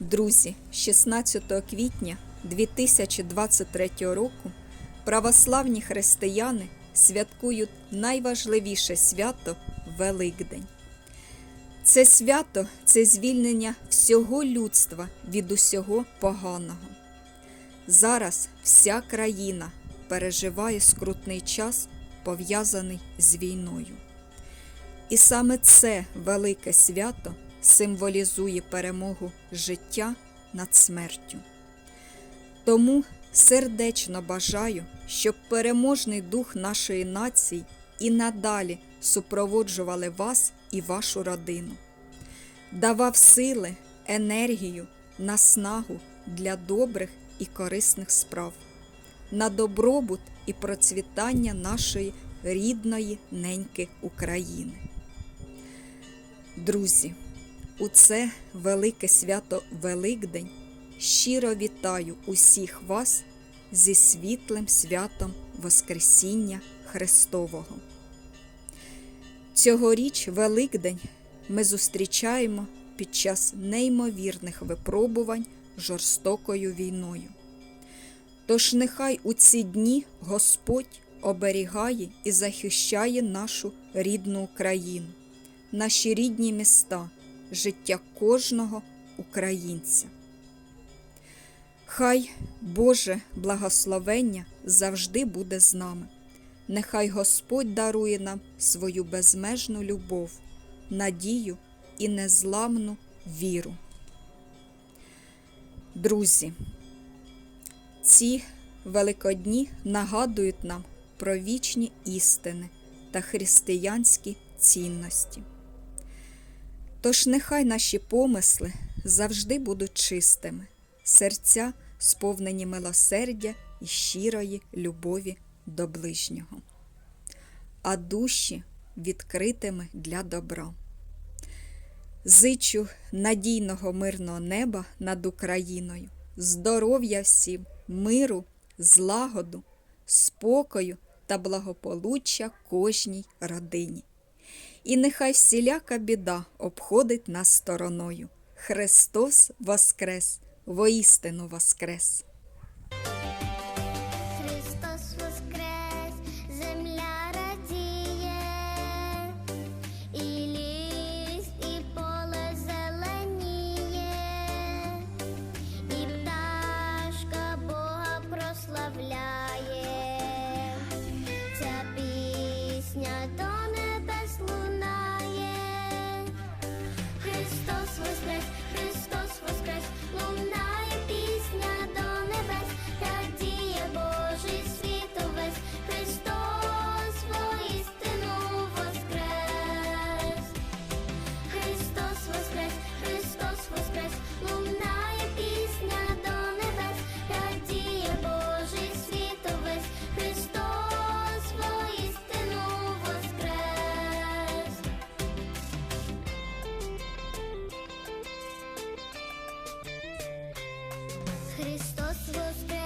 Друзі, 16 квітня 2023 року православні християни святкують найважливіше свято Великдень. Це свято це звільнення всього людства від усього поганого. Зараз вся країна переживає скрутний час, пов'язаний з війною. І саме це велике свято символізує перемогу життя над смертю. Тому сердечно бажаю, щоб переможний дух нашої нації і надалі супроводжували вас і вашу родину, давав сили, енергію, наснагу для добрих і корисних справ, на добробут і процвітання нашої рідної неньки України. Друзі, у це велике свято Великдень щиро вітаю усіх вас зі світлим святом Воскресіння Христового. Цьогоріч Великдень ми зустрічаємо під час неймовірних випробувань жорстокою війною. Тож нехай у ці дні Господь оберігає і захищає нашу рідну Україну, наші рідні міста, життя кожного українця. Хай Боже благословення завжди буде з нами. Нехай Господь дарує нам свою безмежну любов, надію і незламну віру. Друзі, ці великодні нагадують нам про вічні істини та християнські цінності. Тож нехай наші помисли завжди будуть чистими, серця сповнені милосердя і щирої любові до ближнього, а душі відкритими для добра. Зичу надійного мирного неба над Україною, здоров'я всім, миру, злагоду, спокою та благополуччя кожній родині. І нехай всіляка біда обходить нас стороною. Христос Воскрес, воістину Воскрес! Христос воскрес,